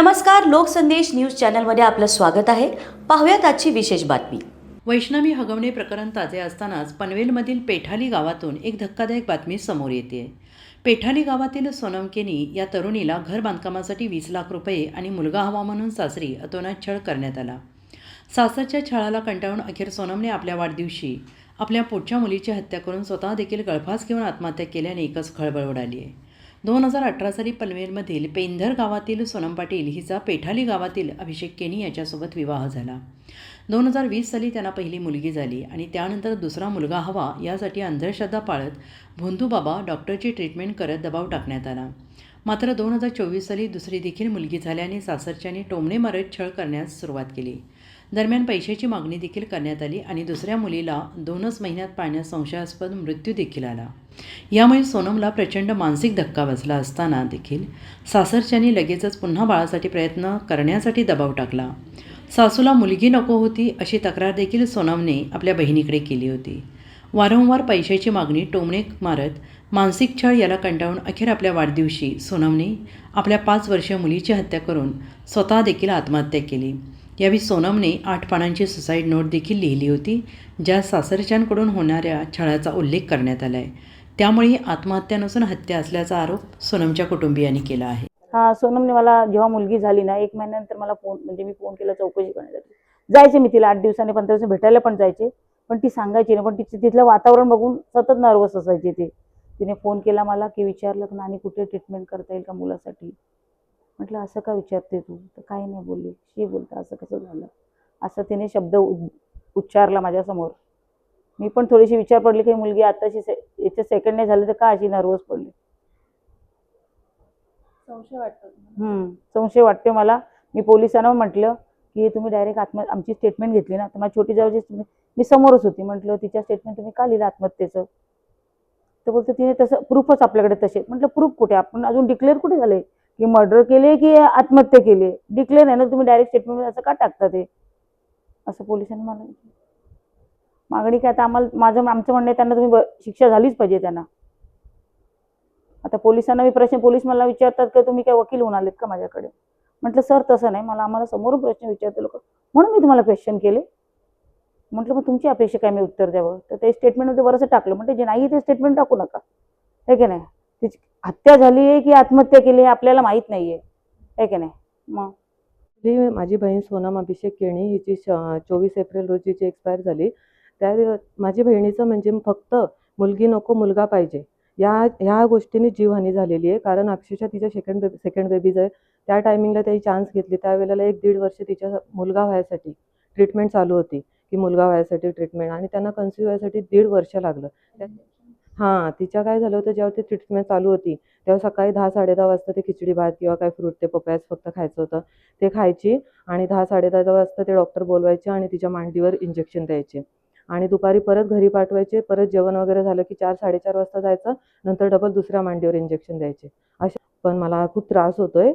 नमस्कार लोकसंदेश न्यूज चॅनलमध्ये आपलं स्वागत आहे. पाहूयात आजची विशेष बातमी. वैष्णवी हगवणे प्रकरण ताजे असतानाच पनवेलमधील पेठाली गावातून एक धक्कादायक बातमी समोर येते. पेठाली गावातील सोनम केनी या तरुणीला घर बांधकामासाठी वीस लाख रुपये आणि मुलगा हवा म्हणून सासरी अतोनात छळ करण्यात आला. सासरच्या छळाला कंटाळून अखेर सोनमने आपल्या वाढदिवशी आपल्या पुढच्या मुलीची हत्या करून स्वतः देखील गळफास घेऊन आत्महत्या केल्याने एकच खळबळ उडाली आहे. दोन हजार अठरा साली पनवेलमधील पेंधर गावातील सोनम पाटील हिचा पेठाली गावातील अभिषेक केनी याच्यासोबत विवाह झाला. दोन हजार वीस साली त्यांना पहिली मुलगी झाली आणि त्यानंतर दुसरा मुलगा हवा यासाठी अंधश्रद्धा पाळत भोंदूबाबा डॉक्टरची ट्रीटमेंट करत दबाव टाकण्यात आला. मात्र दोन हजार चोवीस साली दुसरी देखील मुलगी झाल्याने सासरच्याने टोमणे मारत छळ करण्यास सुरुवात केली. दरम्यान पैशाची मागणी देखील करण्यात आली आणि दुसऱ्या मुलीला दोनच महिन्यात पाळण्यात संशयास्पद मृत्यू देखील आला. यामुळे सोनमला प्रचंड मानसिक धक्का बसला असताना देखील सासरच्यांनी लगेचच पुन्हा बाळासाठी प्रयत्न करण्यासाठी दबाव टाकला. सासूला मुलगी नको होती अशी तक्रार देखील सोनमने आपल्या बहिणीकडे केली होती. वारंवार पैशाची मागणी टोमणे मारत मानसिक छळ याला कंटाळून अखेर आपल्या वाढदिवशी सोनमने आपल्या पाच वर्षीय मुलीची हत्या करून स्वतः देखील आत्महत्या केली. यावेळी सोनमने आठ पानांची सुसाईड नोट देखील लिहिली होती ज्या सासरच्यांकडून होणाऱ्या छळाचा उल्लेख करण्यात आला आहे त्यामुळे आत्महत्या नसून हत्या असल्याचा आरोप सोनमच्या कुटुंबियांनी केला आहे. हा सोनमने मला जेव्हा मुलगी झाली ना एक महिन्यानंतर मला फोन म्हणजे मी फोन केला चौकशी करण्यासाठी. जायचे मी तिला आठ दिवसाने पंधरा दिवसांनी भेटायला पण जायचे. पण ती सांगायची ना पण तिचं तिथलं वातावरण बघून सतत नर्वस असायची ते. तिने फोन केला मला की विचारलं की आणि कुठे ट्रीटमेंट करता येईल का मुलासाठी? म्हटलं असं का विचारते तू? तर काही नाही बोलली. शी बोलतं असं कसं झालं? असं तिने शब्द उच्चारला माझ्यासमोर. मी पण थोडीशी विचार पडली की मुलगी आताशी से याच्या सेकंड नाही झाली तर का अशी नर्वस पडली? संशय वाटतो संशय वाटते मला. मी पोलिसांना म्हटलं की तुम्ही डायरेक्ट आत्म आमची स्टेटमेंट घेतली ना तर माझी छोटी statement- मी समोरच होती. म्हटलं तिच्या स्टेटमेंट तुम्ही का लिहिलं आत्महत्येचं? तर बोलतो तिने तसं प्रूफच आपल्याकडे तसे. म्हटलं प्रूफ कुठे? आपण अजून डिक्लेअर कुठे झाले? की मर्डर केले की आत्महत्या केली डिक्लेअर आहे ना तुम्ही डायरेक्ट स्टेटमेंट असं का टाकता ते? असं पोलिसांनी मला मागणी काय आता आम्हाला माझं आमचं म्हणणं आहे त्यांना तुम्ही ब- शिक्षा झालीच पाहिजे त्यांना. आता पोलिसांना मी प्रश्न पोलीस मला विचारतात की तुम्ही काय वकील होऊन आलेत का माझ्याकडे? म्हटलं सर तसं नाही. मला आम्हाला समोरून प्रश्न विचारते लोक. म्हणून मी तुम्हाला क्वेश्चन केले. म्हटलं मग तुमची अपेक्षा काय? मी उत्तर द्यावं. तर ते स्टेटमेंटमध्ये बरंच टाकलं. म्हणजे जे नाही ते स्टेटमेंट टाकू नका. हे की नाही? तिची हत्या झाली आहे की आत्महत्या केली आहे आपल्याला माहीत नाही आहे हे की नाही? मग? माझी बहीण सोनम अभिषेक केणी हिची चोवीस एप्रिल रोजीची एक्सपायर झाली त्या माझी बहिणीचं म्हणजे फक्त मुलगी नको मुलगा पाहिजे. या ह्या गोष्टीने जीवहानी झालेली आहे. कारण अक्षरशः तिच्या सेकंड बेबी सेकंड बेबीज आहे त्या टायमिंगला त्याची चान्स घेतली त्यावेळेला एक दीड वर्ष तिच्या मुलगा व्हायसाठी ट्रीटमेंट चालू होती. की मुलगा व्हायसाठी ट्रीटमेंट आणि त्यांना कन्सिव्ह व्हायसाठी दीड वर्ष लागलं. हां तिच्या काय झालं होतं जेव्हा ती ट्रीटमेंट चालू होती तेव्हा सकाळी दहा साडेदहा वाजता ते खिचडी भात किंवा काय फ्रूट ते पपयाच फक्त खायचं होतं. ते खायची आणि दहा साडेदहा वाजता ते डॉक्टर बोलवायचे आणि तिच्या मांडीवर इंजेक्शन द्यायचे. आणि दुपारी परत घरी पाठवायचे परत जेवण वगैरे झालं की चार साडेचार वाजता जायचं नंतर डबल दुसऱ्या मांडीवर इंजेक्शन द्यायचे. अशा पण मला खूप त्रास होतोय.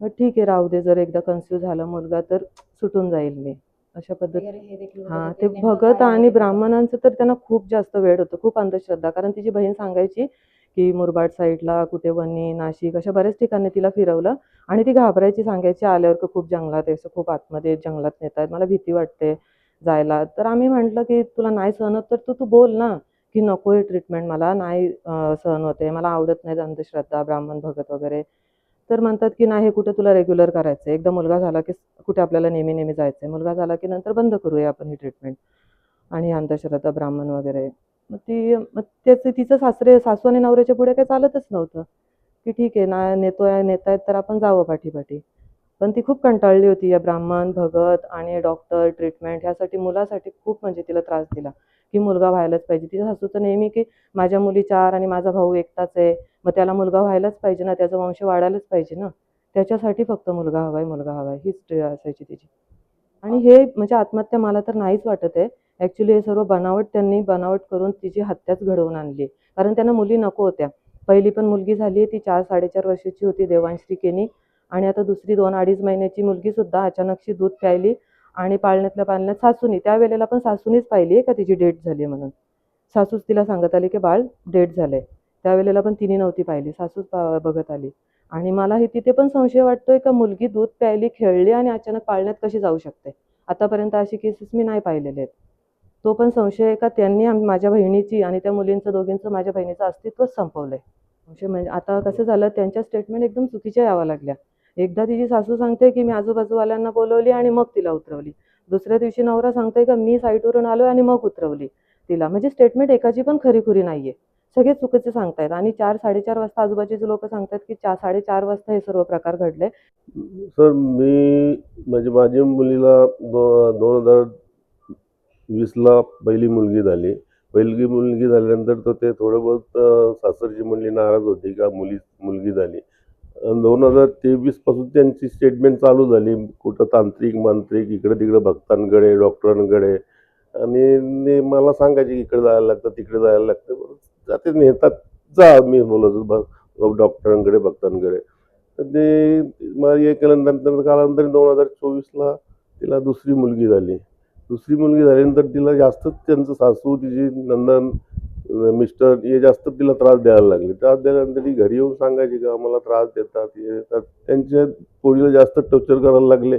ठीक आहे राहू दे जर एकदा कन्फ्यूज झाला मुलगा तर सुटून जाईल मी. अशा पद्धती हे ते भगत आणि. ब्राह्मणांचं तर त्यांना खूप जास्त वेळ होतं खूप अंधश्रद्धा. कारण तिची बहीण सांगायची की मुरबाड साईडला कुठे वणी नाशिक अशा बऱ्याच ठिकाणी तिला फिरवलं आणि ती घाबरायची सांगायची आल्यावर खूप जंगलात आहे असं खूप आतमध्ये जंगलात नेत आहेत मला भीती वाटते जायला. तर आम्ही म्हटलं की तुला नाही सहन होत तर तू तू बोल ना की नको हे ट्रीटमेंट मला नाही सहन होते मला आवडत नाही अंधश्रद्धा ब्राह्मण भगत वगैरे. तर म्हणतात की नाही हे कुठे तुला रेग्युलर करायचं एकदा मुलगा झाला की कुठे आपल्याला नेहमी नेहमी जायचं आहे मुलगा झाला की नंतर बंद करूया आपण ही ट्रीटमेंट आणि अंधश्रद्धा ब्राह्मण वगैरे. मग ती मग त्याचं तिचं सासरे सासू आणि नवऱ्याच्या पुढे काही चालतच नव्हतं. की ठीक आहे ना नेतोय नेतायत तर आपण जावं पाठीपाठी. पण ती खूप कंटाळली होती. या ब्राह्मण भगत आणि डॉक्टर ट्रीटमेंट ह्यासाठी मुलासाठी खूप म्हणजे तिला त्रास दिला. की मुलगा व्हायलाच पाहिजे. तिच्या सासूचं नेहमी की माझ्या मुली चार आणि माझा भाऊ एकटाच आहे मग त्याला मुलगा व्हायलाच पाहिजे ना त्याचा वंश वाढायलाच पाहिजे ना. त्याच्यासाठी फक्त मुलगा हवाय मुलगा हवाय हीच असायची तिची. आणि हे म्हणजे आत्महत्या मला तर नाहीच वाटत आहे. ॲक्च्युली हे सर्व बनावट त्यांनी बनावट करून तिची हत्याच घडवून आणली. कारण त्यांना मुली नको होत्या. पहिली पण मुलगी झाली ती चार साडेचार वर्षाची होती देवांश्री केनी आणि आता दुसरी दोन अडीच महिन्याची मुलगी सुद्धा अचानकशी दूध प्यायली. आणि पाळण्यातल्या पाळण्यात सासूनी त्यावेळेला पण सासूनीच पाहिली आहे का तिची डेट झाली म्हणून? सासूच तिला सांगत आली की बाळ डेट झालंय. त्यावेळेला पण तिने नव्हती पाहिली सासूच पा- बघत आली. आणि मला हे तिथे पण संशय वाटतोय का मुलगी दूध प्यायली खेळली आणि अचानक पाळण्यात कशी जाऊ शकते? आतापर्यंत अशी केसेस मी नाही पाहिलेले आहेत. तो पण संशय आहे का त्यांनी माझ्या बहिणीची आणि त्या मुलींचं दोघींचं माझ्या बहिणीचं अस्तित्वच संपवलंय. म्हणजे, म्हणजे आता कसं झालं त्यांच्या स्टेटमेंट एकदम चुकीच्या यावं लागल्या. एकदा तिची सासू सांगते की मी आजूबाजूवाल्यांना बोलवली आणि मग तिला उतरवली. दुसऱ्या दिवशी नवरा सांगते का मी साईटवरून आलो आणि मग उतरवली तिला. म्हणजे स्टेटमेंट एकाची पण खरीखुरी नाहीये. सगळे चुकीचे सांगतायत आणि चार साडेचार वाजता आजूबाजूचे लोक सांगतात की चार साडेचार वाजता हे सर्व प्रकार घडले. सर मी म्हणजे माझ्या मुलीला दो दोन हजार वीसला पहिली मुलगी झाली. पहिली मुलगी झाल्यानंतर तर ते थोडं बहुत सासरची मंडळी नाराज होती का मुली मुलगी झाली. दोन हजार तेवीसपासून त्यांची स्टेटमेंट चालू झाली. कुठं तांत्रिक मांत्रिक इकडे तिकडे भक्तांकडे डॉक्टरांकडे आणि ने मला सांगायचे इकडे जायला लागतं तिकडे जायला लागतं. जाते नेतात जा मी बोलत डॉक्टरांकडे भक्तांकडे तर ते मला हे केल्यानंतर कालांतर दोन हजार चोवीसला तिला दुसरी मुलगी झाली. दुसरी मुलगी झाल्यानंतर तिला जास्तच त्यांचं सासू तिची नंदन मिस्टर हे जास्त तिला त्रास द्यायला लागले. त्रास दिल्यानंतर ती घरी येऊन सांगायची का मला त्रास देतात हे देतात. त्यांच्या पोळीला जास्त टॉर्चर करायला लागले.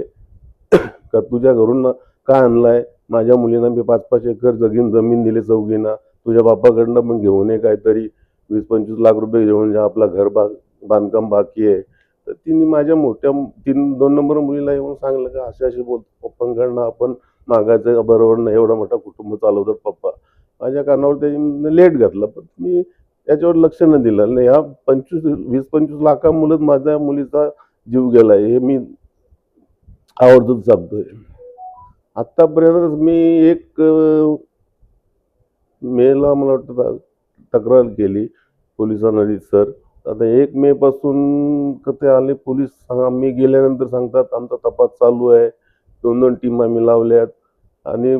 का तुझ्या घरून ना काय आणलाय? माझ्या मुलींना मी पाच पाच एकर जगीन जमीन दिले चौघींना. तुझ्या बापाकडनं पण घेऊन ये काहीतरी. वीस पंचवीस लाख रुपये घेऊन जा आपला घर बा बांधकाम बाकी आहे. तर तिने माझ्या मोठ्या तीन दोन नंबर मुलीला येऊन सांगलं का असे असे बोलतो. पप्पांकडनं आपण मागायचं बरोबर नाही एवढा मोठा कुटुंब चालवतात पप्पा. माझ्या कानावर त्यांनी लेट घातलं पण मी त्याच्यावर लक्ष न दिलं. नाही ह्या पंचवीस वीस पंचवीस लाखा मुलं माझ्या मुलीचा जीव गेलाय हे मी आवर्जून सांगतोय. आत्तापर्यंत मी एक मेला मला वाटतं तक्रार केली पोलिसांना सर. आता एक मे पासून ते आले पोलीस सांगा मी गेल्यानंतर सांगतात आमचा तपास चालू आहे. दोन दोन टीम आम्ही लावल्यात. आणि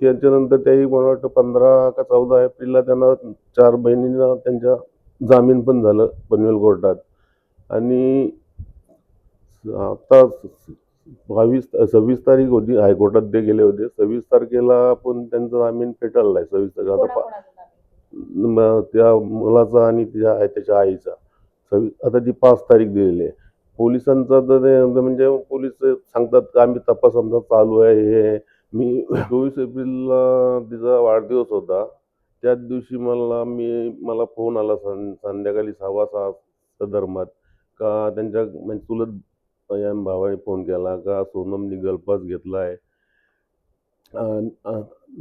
त्याच्यानंतर त्याही मला वाटतं पंधरा का चौदा एप्रिलला त्यांना चार बहिणींना त्यांच्या जामीन पण झालं पनवेल कोर्टात. आणि आता बावीस सव्वीस तारीख होती हायकोर्टात ते गेले होते. सव्वीस तारखेला पण त्यांचं जामीन फेटाळला आहे सव्वीस तारखेला. आता त्या मुलाचा आणि तिच्या त्याच्या आईचा. सव्वीस आता ती पाच तारीख दिलेली आहे. पोलिसांचा तर ते म्हणजे पोलीस सांगतात का आम्ही तपास आमचा चालू आहे हे आहे. मी चोवीस एप्रिलला तिचा वाढदिवस होता. त्याच दिवशी मला मी मला फोन आला सं संध्याकाळी सव्वा सहा धर्मात. का त्यांच्या म्हणजे चुलत या भावाने फोन केला का सोनमनी गलपास घेतला आहे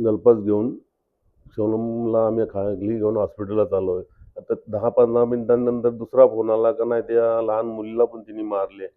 गलपास घेऊन सोनमला आम्ही खाली घेऊन हॉस्पिटलला चाललो आहे आता दहा पंधरा मिनिटांनंतर दुसरा फोन आला का नाही त्या लहान मुलीला पण तिने मारले.